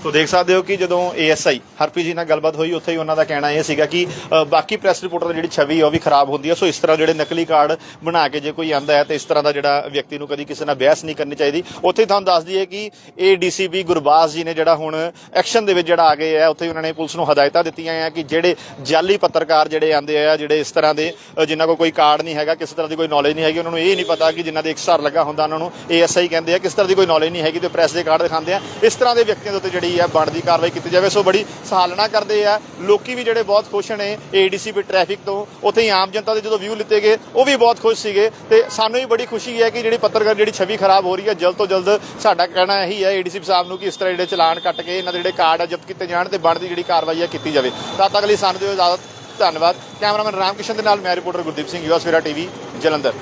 ਸੋ ਦੇਖ ਸਕਦੇ ਹੋ ਕਿ ਜਦੋਂ ਏਐਸਆਈ ਹਰਪ੍ਰੀਤ ਜੀ ਨਾਲ ਗੱਲਬਾਤ ਹੋਈ, ਉੱਥੇ ਹੀ ਉਹਨਾਂ ਦਾ ਕਹਿਣਾ ਇਹ ਸੀਗਾ ਕਿ ਬਾਕੀ ਪ੍ਰੈਸ ਰਿਪੋਰਟਰ ਦੀ ਜਿਹੜੀ ਛਵੀ ਹੈ ਉਹ ਵੀ ਖਰਾਬ ਹੁੰਦੀ ਹੈ ਸੋ ਇਸ ਤਰ੍ਹਾਂ ਜਿਹੜੇ ਨਕਲੀ ਕਾਰਡ ਬਣਾ ਕੇ ਜੇ ਕੋਈ ਆਂਦਾ ਹੈ, ਤੇ ਇਸ ਤਰ੍ਹਾਂ ਦਾ ਜਿਹੜਾ ਵਿਅਕਤੀ ਨੂੰ ਕਦੀ ਕਿਸੇ ਨਾਲ ਬਹਿਸ ਨਹੀਂ ਕਰਨੀ ਚਾਹੀਦੀ। ਉੱਥੇ ਤੁਹਾਨੂੰ ਦੱਸ ਦਈਏ ਕਿ ਏਡੀਸੀਪੀ ਗੁਰਬਾਸ ਜੀ ਨੇ ਜਿਹੜਾ ਹੁਣ ਐਕਸ਼ਨ ਦੇ ਵਿੱਚ ਜਿਹੜਾ ਆ ਗਏ ਹੈ ਉੱਥੇ ਹੀ ਉਹਨਾਂ ਨੇ ਪੁਲਿਸ ਨੂੰ ਹਦਾਇਤਾਂ ਦਿੱਤੀਆਂ ਆ ਕਿ ਜਿਹੜੇ ਜਾਲੀ ਪੱਤਰਕਾਰ ਜਿਹੜੇ ਆਂਦੇ ਆ, ਜਿਹੜੇ ਇਸ ਤਰ੍ਹਾਂ ਦੇ ਜਿਨ੍ਹਾਂ ਕੋਲ ਕੋਈ ਕਾਰਡ ਨਹੀਂ ਹੈਗਾ, ਕਿਸੇ ਤਰ੍ਹਾਂ ਦੀ ਕੋਈ ਨੌਲੇਜ ਨਹੀਂ ਹੈਗੀ, ਉਹਨਾਂ ਨੂੰ ਇਹ ਨਹੀਂ ਪਤਾ ਕਿ ਜਿਨ੍ਹਾਂ ਦੇ ਇੱਕ ਸਟਾਰ ਲੱਗਾ ਹੁੰਦਾ, ਉਹਨਾਂ ਨੂੰ ਏਐਸਆਈ ਕਹਿੰਦੇ ਆ, ਕਿਸ ਤਰ੍ਹਾਂ ਦੀ ਕੋਈ ਨੌਲੇਜ ਨਹੀਂ ਹੈਗੀ, ਤੇ ਪ੍ਰੈਸ ਦੇ ਕਾਰਡ ਦਿਖਾਉਂਦੇ ਆ। ਇਸ ਤਰ੍ਹਾਂ ਦੇ ਵਿਅਕਤੀਆਂ ਦੇ ਉੱਤੇ ਜਿਹੜੀ ਹੈ ਬਣਦੀ ਕਾਰਵਾਈ ਕੀਤੀ ਜਾਵੇ, ਸੋ ਬੜੀ ਸਹਾਲਣਾ ਕਰਦੇ ਆ। ਲੋਕੀ ਵੀ ਜਿਹੜੇ ਬਹੁਤ ਖੁਸ਼ ਨੇ ਏਡੀਸੀਪੀ ਟ੍ਰੈਫਿਕ ਤੋਂ। ਉੱਥੇ ਹੀ ਆਮ ਜਨਤਾ ਦੇ ਜਦੋਂ ਵਿਊ ਲਿੱਤੇ ਗਏ, ਉਹ ਵੀ ਬਹੁਤ ਖੁਸ਼ ਸੀਗੇ। ਤੇ ਸਾਨੂੰ ਵੀ ਬੜੀ ਖੁਸ਼ੀ ਹੈ ਕਿ ਜਿਹੜੀ ਪੱਤਰਕਾਰ, ਜਿਹੜੀ ਛਵੀ ਖਰਾਬ ਹੋ ਰਹੀ ਹੈ ਜਲਦ ਤੋਂ ਜਲਦ ਸਾਡਾ ਕਹਿਣਾ ਇਹੀ ਹੈ ਏਡੀਸੀਪੀ ਸਾਹਿਬ ਨੂੰ ਕਿ ਇਸ ਤਰ੍ਹਾਂ ਜਿਹੜੇ ਚਲਾਨ ਕੱਟ ਕੇ ਇਹਨਾਂ ਦੇ ਜਿਹੜੇ ਕਾਰਡ ਆ ਜ਼ਬਤ ਕੀਤੇ ਜਾਣ ਤੇ ਬਣਦੀ ਜਿਹੜੀ ਕਾਰਵਾਈ ਹੈ ਕੀਤੀ ਜਾਵੇ। ਤਦ ਤੱਕ ਲਈ ਸਾਨੂੰ ਦਿਓ ਇਜਾਜ਼ਤ। ਧੰਨਵਾਦ। ਕੈਮਰਾਮੈਨ ਰਾਮਕਿਸ਼ਨ ਦੇ ਨਾਲ ਮੈਂ reporter Gurdeep Singh, US Vera TV, Jalandhar.